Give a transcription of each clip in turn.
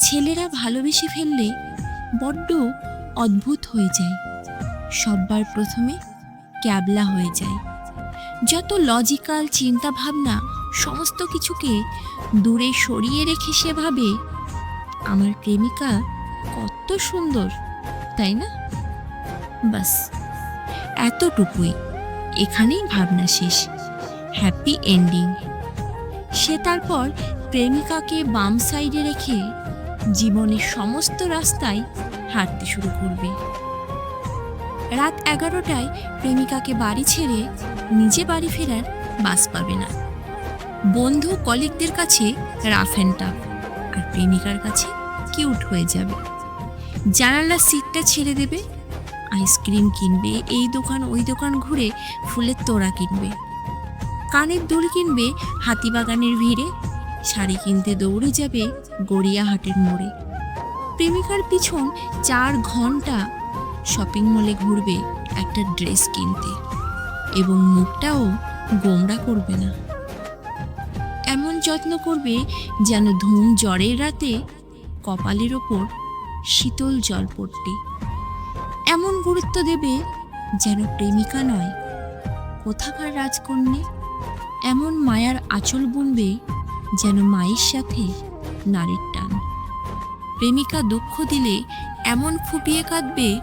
ছেলেরা ভালোবেসে ফেললে বড্ড অদ্ভুত হয়ে যায়। সববার প্রথমে ক্যাবলা হয়ে যায়। যত লজিক্যাল চিন্তাভাবনা সমস্ত কিছুকে দূরে সরিয়ে রেখে সে ভাবে, আমার প্রেমিকা কত সুন্দর, তাই না? বাস, এতটুকুই। এখানেই ভাবনা শেষ। হ্যাপি এন্ডিং সে তারপর প্রেমিকাকে বাম সাইডে রেখে জীবনের সমস্ত রাস্তায় হাঁটতে শুরু করবে। রাত এগারোটায় প্রেমিকাকে বাড়ি ছেড়ে নিজে বাড়ি ফেরার বাস পাবে না। বন্ধু, কলিগদের কাছে রাফ অ্যান্ড টাফ আর প্রেমিকার কাছে কিউট হয়ে যাবে। জানালার সিটটা ছেড়ে দেবে, আইসক্রিম কিনবে, এই দোকান, ওই দোকান ঘুরে ফুলের তোড়া কিনবে। কানের দুল কিনবে, হাতিবাগানের ভিড়ে শাড়ি কিনতে দৌড়ে যাবে গড়িয়াহাটের মোড়ে। প্রেমিকার পিছন চার ঘণ্টা শপিং মলে ঘুরবে একটা ড্রেস কিনতে এবং মুখটাও গোমড়া করবে না। এমন যত্ন করবে যেন ধুম জ্বরের রাতে কপালের ওপর শীতল জল পড়তে। এমন গুরুত্ব দেবে যেন প্রেমিকা নয়, কোথাকার রাজকন্যে, এমন মায়ার আঁচল বুনবে যেন মায়ের সাথে নারীর টান। প্রেমিকা দুঃখ দিলে এমন ফুপিয়ে কাঁদবে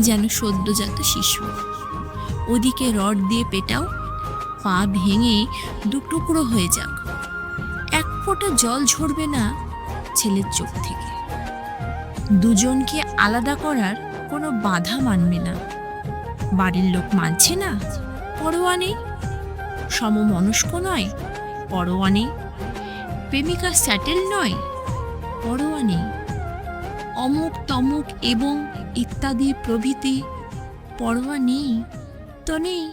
যেন সদ্যজাত শিশু। ওদিকে রড দিয়ে পেটাও, পা ভেঙে দুটুকরো হয়ে যাক। এক ফোঁটা জল ঝরবে না ছেলের চোখ থেকে। দুজনকে আলাদা করার কোনো বাধা মানবে না। বাড়ির লোক মানছে না, পরোয়া নেই। সমমনস্ক নয়, পরোয়া নেই। প্রেমিকা স্যাটেল নয় পরোয়া নেই। অমুক তমুক এবং ইত্যাদি প্রভৃতি পরোয়া নেই তো নেই।